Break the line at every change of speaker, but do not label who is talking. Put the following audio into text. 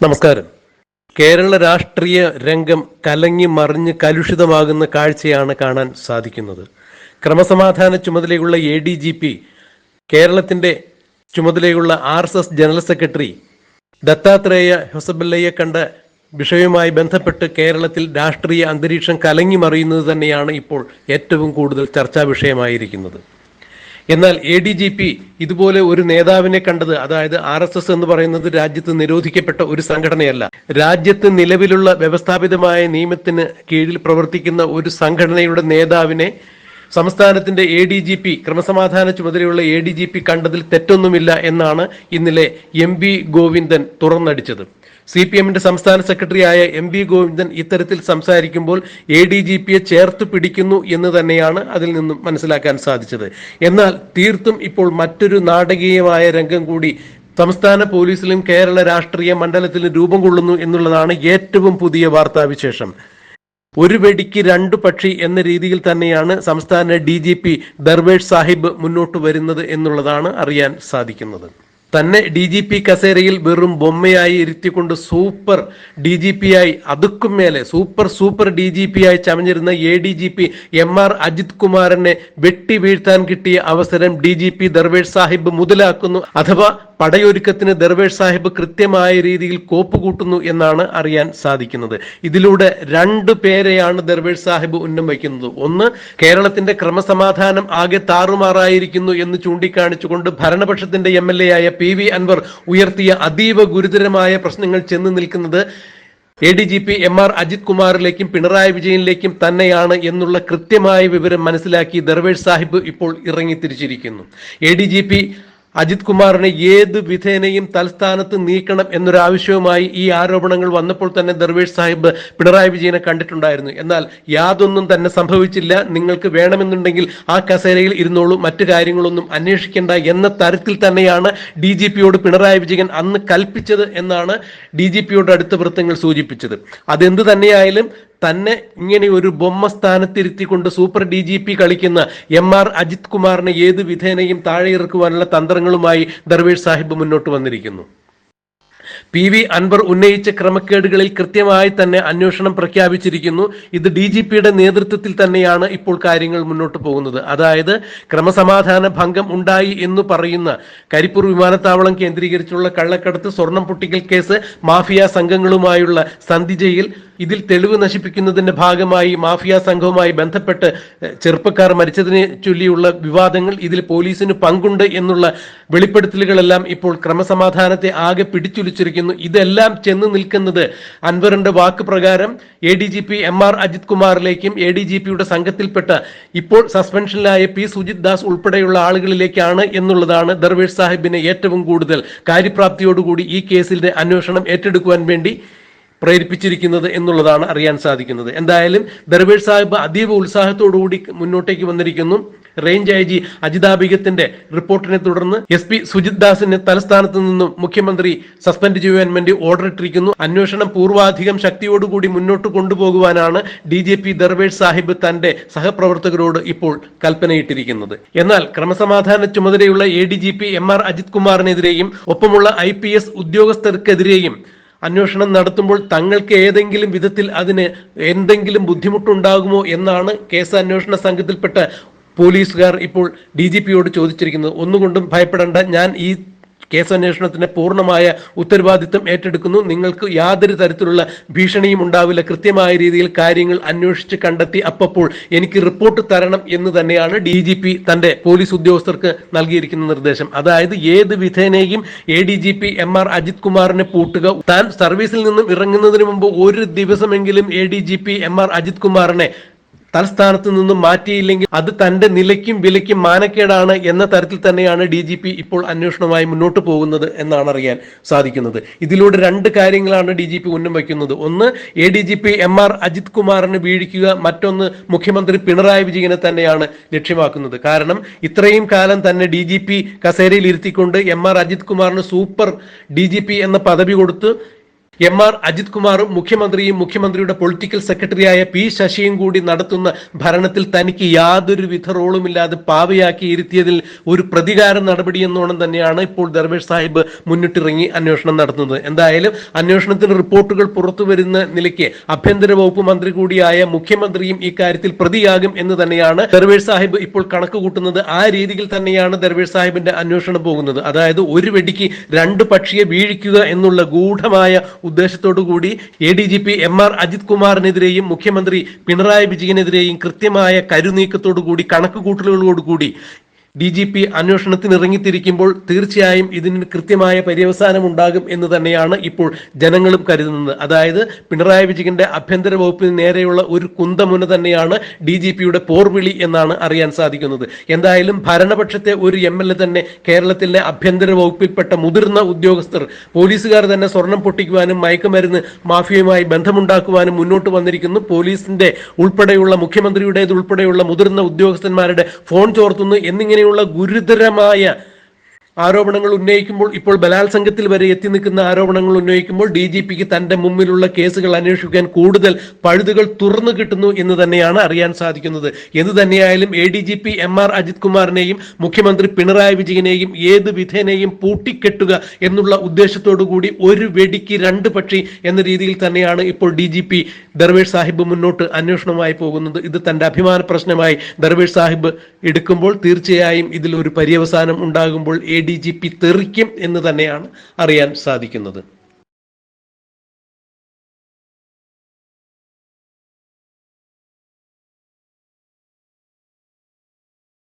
നമസ്കാരം. കേരള രാഷ്ട്രീയ രംഗം കലങ്ങി മറിഞ്ഞ് കലുഷിതമാകുന്ന കാഴ്ചയാണ് കാണാൻ സാധിക്കുന്നത്. ക്രമസമാധാന ചുമതലയുള്ള എ ഡി ജി പി കേരളത്തിന്റെ ചുമതലയുള്ള R S S general secretary Dattatreya ഹൊസബല്ലയെ കണ്ട വിഷയവുമായി ബന്ധപ്പെട്ട് കേരളത്തിൽ രാഷ്ട്രീയ അന്തരീക്ഷം കലങ്ങി മറിയുന്നത് തന്നെയാണ് ഇപ്പോൾ ഏറ്റവും കൂടുതൽ ചർച്ചാ വിഷയമായിരിക്കുന്നത്. എന്നാൽ എ ഡി ജി പി ഇതുപോലെ ഒരു നേതാവിനെ കണ്ടത് അതായത് ആർ എസ് എസ് എന്ന് പറയുന്നത് രാജ്യത്ത് നിരോധിക്കപ്പെട്ട ഒരു സംഘടനയല്ല. രാജ്യത്ത് നിലവിലുള്ള വ്യവസ്ഥാപിതമായ നിയമത്തിന് കീഴിൽ പ്രവർത്തിക്കുന്ന ഒരു സംഘടനയുടെ നേതാവിനെ സംസ്ഥാനത്തിന്റെ എ ഡി ജി പി ക്രമസമാധാന ചുമതലയുള്ള എ ഡി ജി പി കണ്ടതിൽ തെറ്റൊന്നുമില്ല എന്നാണ് ഇന്നലെ എം വി ഗോവിന്ദൻ തുറന്നടിച്ചത്. സി പി എമ്മിന്റെ സംസ്ഥാന സെക്രട്ടറിയായ എം വി ഗോവിന്ദൻ ഇത്തരത്തിൽ സംസാരിക്കുമ്പോൾ എ ഡി ജി പിയെ ചേർത്ത് പിടിക്കുന്നു എന്ന് തന്നെയാണ് അതിൽ നിന്നും മനസ്സിലാക്കാൻ സാധിച്ചത്. എന്നാൽ തീർത്തും ഇപ്പോൾ മറ്റൊരു നാടകീയമായ രംഗം കൂടി സംസ്ഥാന പോലീസിലും കേരള രാഷ്ട്രീയ മണ്ഡലത്തിലും രൂപം കൊള്ളുന്നു എന്നുള്ളതാണ് ഏറ്റവും പുതിയ വാർത്താവിശേഷം. ഒരു വെടിക്ക് രണ്ടു പക്ഷി എന്ന രീതിയിൽ തന്നെയാണ് സംസ്ഥാന D G P Darvesh Saheb മുന്നോട്ട് വരുന്നത് എന്നുള്ളതാണ് അറിയാൻ സാധിക്കുന്നത്. തന്നെ ഡി ജി പി കസേരയിൽ വെറും ബൊമ്മയായി ഇരുത്തിക്കൊണ്ട് സൂപ്പർ ഡി ജി പി ആയി അതുക്കും മേലെ super super D G P ആയി ചമഞ്ഞിരുന്ന A D G P M R Ajith കുമാറിനെ വെട്ടി വീഴ്ത്താൻ കിട്ടിയ അവസരം D G P Darvesh Saheb മുതലാക്കുന്നു. അഥവാ പടയൊരുക്കത്തിന് ദർവേഷ് സാഹിബ് കൃത്യമായ രീതിയിൽ കോപ്പ് കൂട്ടുന്നു എന്നാണ് അറിയാൻ സാധിക്കുന്നത്. ഇതിലൂടെ രണ്ട് പേരെയാണ് ദർവേഷ് സാഹിബ് ഉന്നം വയ്ക്കുന്നത്. ഒന്ന് കേരളത്തിന്റെ ക്രമസമാധാനം ആകെ താറുമാറായിരിക്കുന്നു എന്ന് ചൂണ്ടിക്കാണിച്ചുകൊണ്ട് ഭരണപക്ഷത്തിന്റെ എം എൽ എ ആയ പി വി അൻവർ ഉയർത്തിയ അതീവ ഗുരുതരമായ പ്രശ്നങ്ങൾ ചെന്ന് നിൽക്കുന്നത് A D G P M R Ajith കുമാറിലേക്കും Pinarayi വിജയനിലേക്കും തന്നെയാണ് എന്നുള്ള കൃത്യമായ വിവരം മനസ്സിലാക്കി ദർവേഷ് സാഹിബ് ഇപ്പോൾ ഇറങ്ങിത്തിരിച്ചിരിക്കുന്നു A D G P Ajith കുമാറിനെ ഏത് വിധേനയും തൽസ്ഥാനത്ത് നീക്കണം എന്നൊരാവശ്യവുമായി ഈ ആരോപണങ്ങൾ വന്നപ്പോൾ തന്നെ ദർവേഷ് സാഹിബ് പിണറായി വിജയനെ കണ്ടിട്ടുണ്ടായിരുന്നു. എന്നാൽ യാതൊന്നും തന്നെ സംഭവിച്ചില്ല. നിങ്ങൾക്ക് വേണമെന്നുണ്ടെങ്കിൽ ആ കസേരയിൽ ഇരുന്നോളൂ. മറ്റു കാര്യങ്ങളൊന്നും അന്വേഷിക്കേണ്ട എന്ന തരത്തിൽ തന്നെയാണ് ഡി ജി പിയോട് പിണറായി വിജയൻ അന്ന് കൽപ്പിച്ചത് എന്നാണ് ഡി ജി പിയോട് അടുത്ത വൃത്തങ്ങൾ സൂചിപ്പിച്ചത്. അതെന്ത് തന്നെയായാലും തന്നെ ഇങ്ങനെ ഒരു ബൊമ്മ സ്ഥാനത്തിരുത്തിക്കൊണ്ട് സൂപ്പർ ഡി ജി പി കളിക്കുന്ന എം ആർ അജിത് കുമാറിനെ ഏത് വിധേനയും താഴെ ഇറക്കുവാനുള്ള തന്ത്രങ്ങളുമായി ദർവേഷ് സാഹിബ് മുന്നോട്ട് വന്നിരിക്കുന്നു. പി വി അൻവർ ഉന്നയിച്ച ക്രമക്കേടുകളിൽ കൃത്യമായി തന്നെ അന്വേഷണം പ്രഖ്യാപിച്ചിരിക്കുന്നു. ഇത് ഡി ജി പിയുടെ നേതൃത്വത്തിൽ തന്നെയാണ് ഇപ്പോൾ കാര്യങ്ങൾ മുന്നോട്ട് പോകുന്നത്. അതായത് ക്രമസമാധാന ഭംഗം ഉണ്ടായി എന്ന് പറയുന്ന കരിപ്പൂർ വിമാനത്താവളം കേന്ദ്രീകരിച്ചുള്ള കള്ളക്കടത്ത് സ്വർണം പൊട്ടിക്കൽ കേസ് മാഫിയ സംഘങ്ങളുമായുള്ള സന്ധിജയിൽ ഇതിൽ തെളിവ് നശിപ്പിക്കുന്നതിന്റെ ഭാഗമായി മാഫിയ സംഘവുമായി ബന്ധപ്പെട്ട് ചെറുപ്പക്കാർ മരിച്ചതിനെ ചൊല്ലിയുള്ള വിവാദങ്ങൾ ഇതിൽ പോലീസിന് പങ്കുണ്ട് എന്നുള്ള വെളിപ്പെടുത്തലുകളെല്ലാം ഇപ്പോൾ ക്രമസമാധാനത്തെ ആകെ പിടിച്ചുലിച്ചിരിക്കുന്നു. ഇതെല്ലാം ചെന്ന് നിൽക്കുന്നത് അൻവറിന്റെ വാക്ക് പ്രകാരം A D G P M R Ajith കുമാറിലേക്കും A D G പിയുടെ സംഘത്തിൽപ്പെട്ട ഇപ്പോൾ സസ്പെൻഷനിലായ പി സുജിത് ദാസ് ഉൾപ്പെടെയുള്ള ആളുകളിലേക്കാണ് എന്നുള്ളതാണ് ദർവേഷ് സാഹിബിനെ ഏറ്റവും കൂടുതൽ കാര്യപ്രാപ്തിയോടുകൂടി ഈ കേസിന്റെ അന്വേഷണം ഏറ്റെടുക്കുവാൻ വേണ്ടി പ്രേരിപ്പിച്ചിരിക്കുന്നത് എന്നുള്ളതാണ് അറിയാൻ സാധിക്കുന്നത്. എന്തായാലും ദർബേർ സാഹിബ് അതീവ ഉത്സാഹത്തോടുകൂടി മുന്നോട്ടേക്ക് വന്നിരിക്കുന്നു. റേഞ്ച് ഐ ജി അജിതാബിഗത്തിന്റെ റിപ്പോർട്ടിനെ തുടർന്ന് എസ് പി സുജിത് ദാസിനെ തലസ്ഥാനത്ത് നിന്നും മുഖ്യമന്ത്രി സസ്പെൻഡ് ചെയ്യുവാൻ വേണ്ടി ഓർഡർ ഇട്ടിരിക്കുന്നു. അന്വേഷണം പൂർവാധികം ശക്തിയോടുകൂടി മുന്നോട്ട് കൊണ്ടുപോകുവാനാണ് D G P Darvesh Saheb തന്റെ സഹപ്രവർത്തകരോട് ഇപ്പോൾ കൽപ്പനയിട്ടിരിക്കുന്നത്. എന്നാൽ ക്രമസമാധാന ചുമതലയുള്ള A D G P M R Ajith കുമാറിനെതിരെയും ഒപ്പമുള്ള ഐ പി എസ് ഉദ്യോഗസ്ഥർക്കെതിരെയും അന്വേഷണം നടത്തുമ്പോൾ തങ്ങൾക്ക് ഏതെങ്കിലും വിധത്തിൽ അതിന് എന്തെങ്കിലും ബുദ്ധിമുട്ടുണ്ടാകുമോ എന്നാണ് കേസ് അന്വേഷണ സംഘത്തിൽപ്പെട്ട പോലീസുകാർ ഇപ്പോൾ ഡി ജി പിയോട് ചോദിച്ചിരിക്കുന്നത്. ഒന്നുകൊണ്ടും ഭയപ്പെടേണ്ട. ഞാൻ ഈ കേസ് അന്വേഷണത്തിന് പൂർണമായ ഉത്തരവാദിത്തം ഏറ്റെടുക്കുന്നു. നിങ്ങൾക്ക് യാതൊരു തരത്തിലുള്ള ഭീഷണിയും ഉണ്ടാവില്ല. കൃത്യമായ രീതിയിൽ കാര്യങ്ങൾ അന്വേഷിച്ച് കണ്ടെത്തി അപ്പോൾ എനിക്ക് റിപ്പോർട്ട് തരണം എന്ന് തന്നെയാണ് ഡി ജി പി തന്റെ പോലീസ് ഉദ്യോഗസ്ഥർക്ക് നൽകിയിരിക്കുന്ന നിർദ്ദേശം. അതായത് ഏത് വിധേനയും A D G P M R Ajith കുമാറിനെ പൂട്ടുക. താൻ സർവീസിൽ നിന്നും ഇറങ്ങുന്നതിന് മുമ്പ് ഒരു ദിവസമെങ്കിലും A D G P M R Ajith കുമാറിനെ തൽസ്ഥാനത്ത് നിന്നും മാറ്റിയില്ലെങ്കിൽ അത് തന്റെ നിലയ്ക്കും വിലയ്ക്കും മാനക്കേടാണ് എന്ന തരത്തിൽ തന്നെയാണ് ഡി ജി പി ഇപ്പോൾ അന്വേഷണവുമായി മുന്നോട്ട് പോകുന്നത് എന്നാണ് അറിയാൻ സാധിക്കുന്നത്. ഇതിലൂടെ രണ്ട് കാര്യങ്ങളാണ് ഡി ജി പി ഉന്നം വയ്ക്കുന്നത്. ഒന്ന് A D G P M R Ajith കുമാറിന് വീഴിക്കുക മറ്റൊന്ന് മുഖ്യമന്ത്രി പിണറായി വിജയനെ തന്നെയാണ് ലക്ഷ്യമാക്കുന്നത്. കാരണം ഇത്രയും കാലം തന്നെ ഡി ജി പി കസേരയിൽ ഇരുത്തിക്കൊണ്ട് എം ആർ അജിത് കുമാറിന് സൂപ്പർ ഡി ജി പി എന്ന പദവി കൊടുത്ത് എം ആർ അജിത് കുമാറും മുഖ്യമന്ത്രിയും മുഖ്യമന്ത്രിയുടെ പൊളിറ്റിക്കൽ സെക്രട്ടറിയായ പി ശശിയും കൂടി നടത്തുന്ന ഭരണത്തിൽ തനിക്ക് യാതൊരുവിധ റോളുമില്ലാതെ പാവയാക്കി ഇരുത്തിയതിൽ ഒരു പ്രതികാര നടപടി എന്നോണം തന്നെയാണ് ഇപ്പോൾ ദർവേഷ് സാഹിബ് മുന്നിട്ടിറങ്ങി അന്വേഷണം നടത്തുന്നത്. എന്തായാലും അന്വേഷണത്തിന് റിപ്പോർട്ടുകൾ പുറത്തു വരുന്ന നിലയ്ക്ക് ആഭ്യന്തര വകുപ്പ് മന്ത്രി കൂടിയായ മുഖ്യമന്ത്രിയും ഇക്കാര്യത്തിൽ പ്രതിയാകും എന്ന് തന്നെയാണ് ദർവേഷ് സാഹിബ് ഇപ്പോൾ കണക്ക് കൂട്ടുന്നത് ആ രീതിയിൽ തന്നെയാണ് ദർവേഷ് സാഹിബിന്റെ അന്വേഷണം പോകുന്നത്. അതായത് ഒരു വെടിക്ക് രണ്ട് പക്ഷിയെ വീഴിക്കുക എന്നുള്ള ഗൂഢമായ ഉദ്ദേശത്തോടു കൂടി A D G P M R Ajith കുമാറിനെതിരെയും മുഖ്യമന്ത്രി പിണറായി വിജയനെതിരെയും കൃത്യമായ കരുനീക്കത്തോടു കൂടി കണക്കുകൂട്ടലുകളോടുകൂടി ഡി ജി പി അന്വേഷണത്തിന് ഇറങ്ങിത്തിരിക്കുമ്പോൾ തീർച്ചയായും ഇതിന് കൃത്യമായ പര്യവസാനം ഉണ്ടാകും എന്ന് തന്നെയാണ് ഇപ്പോൾ ജനങ്ങളും കരുതുന്നത്. അതായത് പിണറായി വിജയന്റെ ആഭ്യന്തര വകുപ്പിന് നേരെയുള്ള ഒരു കുന്തമുന തന്നെയാണ് ഡി ജി പിയുടെ പോർവിളി എന്നാണ് അറിയാൻ സാധിക്കുന്നത്. എന്തായാലും ഭരണപക്ഷത്തെ ഒരു എം എൽ എ തന്നെ കേരളത്തിലെ ആഭ്യന്തര വകുപ്പിൽപ്പെട്ട മുതിർന്ന ഉദ്യോഗസ്ഥർ പോലീസുകാർ തന്നെ സ്വർണം പൊട്ടിക്കുവാനും മയക്കുമരുന്ന് മാഫിയയുമായി ബന്ധമുണ്ടാക്കുവാനും മുന്നോട്ട് വന്നിരിക്കുന്നു. പോലീസിന്റെ ഉൾപ്പെടെയുള്ള മുഖ്യമന്ത്രിയുടേത് ഉൾപ്പെടെയുള്ള മുതിർന്ന ഉദ്യോഗസ്ഥന്മാരുടെ ഫോൺ ചോർത്തുന്നു. എന്നിങ്ങനെയുള്ള ഗുരുതരമായ ആരോപണങ്ങൾ ഉന്നയിക്കുമ്പോൾ ഇപ്പോൾ ബലാത്സംഗത്തിൽ വരെ എത്തി നിൽക്കുന്ന ആരോപണങ്ങൾ ഉന്നയിക്കുമ്പോൾ ഡി ജി പിക്ക് തന്റെ മുമ്പിലുള്ള കേസുകൾ അന്വേഷിക്കാൻ കൂടുതൽ പഴുതുകൾ തുറന്നു കിട്ടുന്നു എന്ന് തന്നെയാണ് അറിയാൻ സാധിക്കുന്നത്. എന്ത് തന്നെയായാലും A D G P M R Ajith കുമാറിനെയും മുഖ്യമന്ത്രി പിണറായി വിജയനെയും ഏത് വിധേനയും പൂട്ടിക്കെട്ടുക എന്നുള്ള ഉദ്ദേശത്തോടു കൂടി ഒരു വെടിക്ക് രണ്ട് പക്ഷി എന്ന രീതിയിൽ തന്നെയാണ് ഇപ്പോൾ D G P Darvesh Saheb മുന്നോട്ട് അന്വേഷണമായി പോകുന്നത്. ഇത് തന്റെ അഭിമാന പ്രശ്നമായി ദർവേഷ് സാഹിബ് എടുക്കുമ്പോൾ തീർച്ചയായും ഇതിൽ ഒരു പര്യവസാനം ഉണ്ടാകുമ്പോൾ എ ഡി ജി പി തെറിക്കും എന്ന് തന്നെയാണ് അറിയാൻ സാധിക്കുന്നത്.